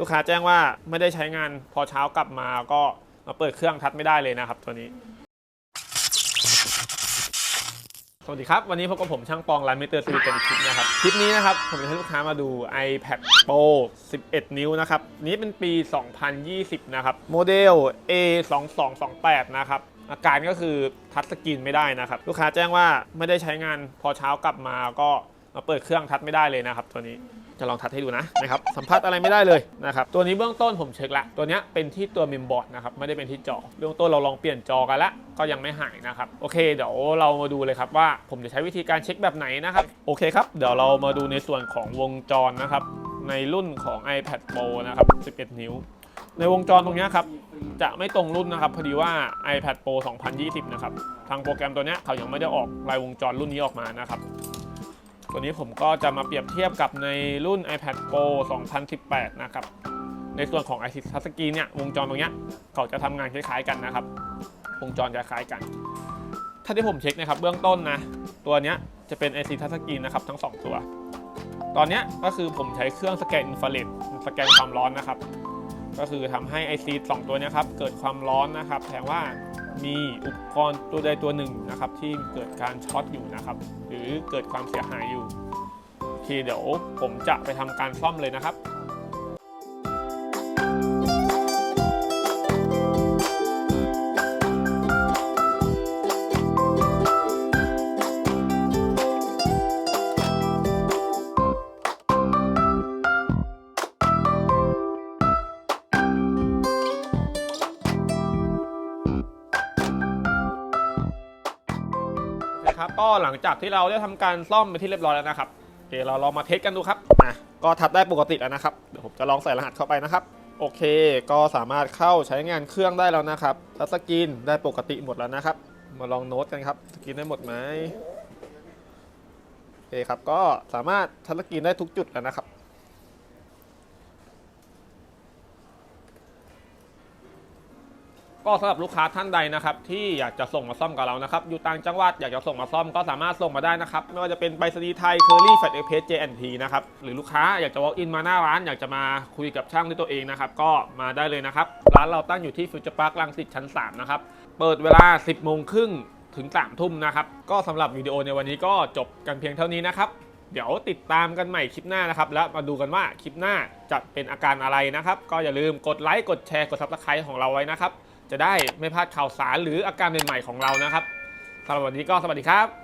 ลูกค้าแจ้งว่าไม่ได้ใช้งานพอเช้ากลับมาก็มาเปิดเครื่องทัดไม่ได้เลยนะครับ ตัวนี้ สวัสดีครับ วันนี้พบกับผมช่างปองร้านมิเตอร์สวิตกันอีกคลิปนะครับ คลิปนี้นะครับผมจะให้ลูกค้ามาดู iPad Pro 11 นิ้วนะครับ นี้เป็นปี 2020 นะครับ โมเดล A2228 นะครับอาการก็คือทัชสกรีนไม่ได้นะครับ ลูกค้าแจ้งว่าไม่ได้ใช้งานพอเช้ากลับมาก็มาเปิดเครื่องทัชไม่ได้เลยนะครับ ตัวนี้ จะลองทัชให้ดูนะนะครับสัมผัสอะไรไม่ได้เลยนะครับตัวนี้เบื้องต้นผมเช็คละตัวเนี้ยเป็นที่ตัวเมมบอร์ดนะครับไม่ได้เป็นที่จอเบื้องต้นเราลองเปลี่ยนจอกันละก็ยังไม่หายนะครับโอเคเดี๋ยวเรามาดูเลยครับว่าผมจะใช้วิธีการเช็คแบบไหนนะครับโอเคครับเดี๋ยวเรามาดูในส่วนของวงจรนะครับในรุ่นของ iPad Pro นะครับ 11 นิ้ว ในวงจรตรงนี้ครับจะไม่ตรงรุ่นนะครับพอดีว่า iPad Pro 2020 นะครับ ทางโปรแกรมตัวนี้เขายังไม่ได้ออกรายวงจรรุ่นนี้ออกมานะครับ ตัวนี้ผมก็จะมาเปรียบเทียบกับในรุ่น iPad Pro 2018 นะครับ ในส่วนของ IC Touch Screen เนี่ยวงจรตรงเนี้ยเขาจะทำงานคล้ายๆกันนะครับ วงจรจะคล้ายกัน ถ้าที่ผมเช็คนะครับเบื้องต้นนะ ตัวเนี้ยจะเป็น IC Touch Screen นะครับทั้ง 2 ตัว ตอนเนี้ยก็คือผมใช้เครื่องสแกนอินฟราเรดสแกนความร้อนนะครับ ก็คือทำให้ IC 2 ตัวเนี้ยครับเกิดความร้อนนะครับแสดงว่า มีอุปกรณ์ตัวใดตัวหนึ่งนะครับ ที่เกิดการช็อตอยู่นะครับ หรือเกิดความเสียหายอยู่โอเคเดี๋ยวผมจะไปทำการซ่อมเลยนะครับ นะครับ ก็หลังจากที่เราได้ทำการซ่อมไปที่เรียบร้อยแล้วนะครับโอเคเราลองมาเทสกันดูครับอะก็ทับได้ปกติแล้วนะครับเดี๋ยวผมจะลองใส่รหัสเข้าไปนะครับโอเค ก็สามารถเข้าใช้งานเครื่องได้แล้วนะครับทัชสกรีนได้ปกติหมดแล้วนะครับ มาลองโน้ตกันครับสกรีนได้หมดไหมโอเคครับก็สามารถทัชสกรีนได้ทุกจุดแล้วนะครับ ก็สำหรับลูกค้าท่านใดนะครับที่อยากจะส่งมาซ่อมกับเรานะครับอยู่ต่างจังหวัดอยากจะส่งมาซ่อมก็สามารถส่งมาได้นะครับไม่ว่าจะเป็นไปรษณีย์ไทยเคอรี่แฟลตเอ็กเพสเจแอนทีนะครับหรือลูกค้าอยากจะ walk in มาหน้าร้าน อยากจะมาคุยกับช่างด้วยตัวเองนะครับก็มาได้เลยนะครับร้านเราตั้งอยู่ที่ฟิวเจอร์พาร์คลังสิตชั้น3นะครับเปิดเวลา 10โมงครึ่งถึง3ทุ่มนะครับก็สำหรับวิดีโอในวันนี้ก็จบกันเพียงเท่านี้นะครับเดี๋ยวติดตามกันใหม่คลิปหน้านะครับ แล้วมาดูกันว่าคลิปหน้าจะเป็นอาการอะไรนะครับ ก็อย่าลืมกดไลค์กดแชร์กดซับสไครต์ของเราไว้นะครับ จะได้ไม่พลาดข่าวสารหรืออาการใหม่ๆของเรานะครับสำหรับวันนี้ก็สวัสดีครับ